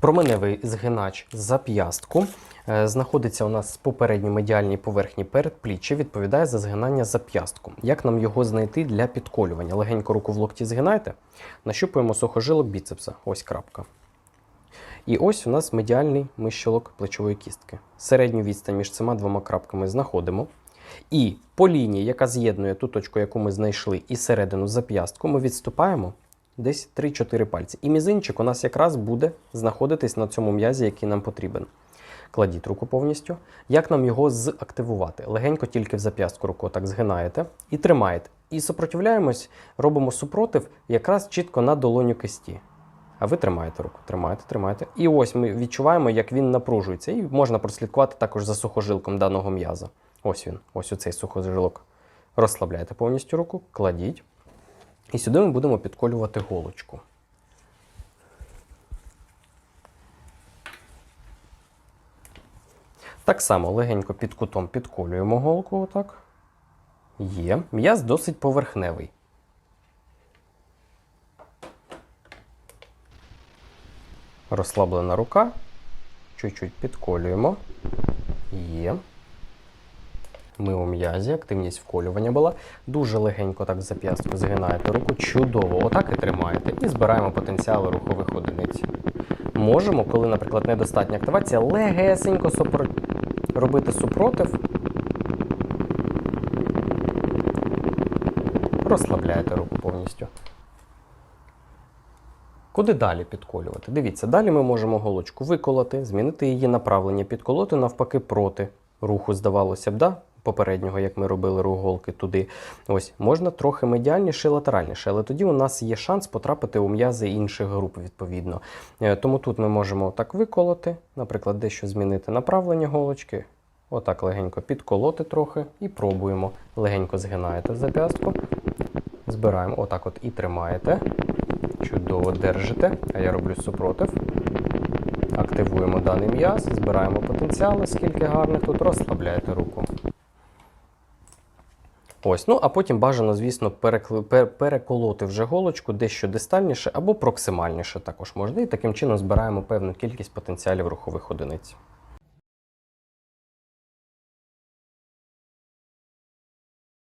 Променевий згинач зап'ястку е, знаходиться у нас в попередній медіальній поверхні передпліччя, відповідає за згинання зап'ястку. Як нам його знайти для підколювання? Легенько руку в локті згинайте, нащупуємо сухожилок біцепса. Ось крапка. І ось у нас медіальний мищелок плечової кістки. Середню відстань між цими двома крапками знаходимо. І по лінії, яка з'єднує ту точку, яку ми знайшли, і середину зап'ястку, ми відступаємо десь 3-4 пальці. І мізинчик у нас якраз буде знаходитись на цьому м'язі, який нам потрібен. Кладіть руку повністю. Як нам його зактивувати? Легенько тільки в зап'ястку руку так згинаєте і тримаєте. І сопротивляємось, робимо супротив якраз чітко на долоню кисті. А ви тримаєте руку, тримаєте, тримаєте. І ось ми відчуваємо, як він напружується. І можна прослідкувати також за сухожилком даного м'яза. Ось він, ось оцей сухожилок. Розслабляйте повністю руку, кладіть. І сюди ми будемо підколювати голочку. Так само легенько під кутом підколюємо голку. Отак. Є. М'яз досить поверхневий. Розслаблена рука. Чуть-чуть підколюємо. Є. Ми у м'язі, активність вколювання була. Дуже легенько так зап'ястку згинаєте руку. Чудово, отак і тримаєте. І збираємо потенціали рухових одиниць. Можемо, коли, наприклад, недостатня активація, легесенько супро... робити супротив. Розслабляєте руку повністю. Куди далі підколювати? Дивіться, далі ми можемо голочку виколоти, змінити її направлення, підколоти навпаки проти руху, здавалося б, да? Попереднього, як ми робили рух голки туди. Ось можна трохи медіальніше і латеральніше, але тоді у нас є шанс потрапити у м'язи інших груп, відповідно. Е, Тому тут ми можемо так виколоти, наприклад, дещо змінити направлення голочки. Отак легенько підколоти трохи і пробуємо. Легенько згинаєте зап'ястку, збираємо, отак от і тримаєте. Чудово держите, а я роблю супротив. Активуємо даний м'яз, збираємо потенціали, скільки гарних тут, розслабляєте руку. Ось, ну а потім бажано, звісно, перекли- переколоти вже голочку дещо дистальніше або проксимальніше також можна. І таким чином збираємо певну кількість потенціалів рухових одиниць.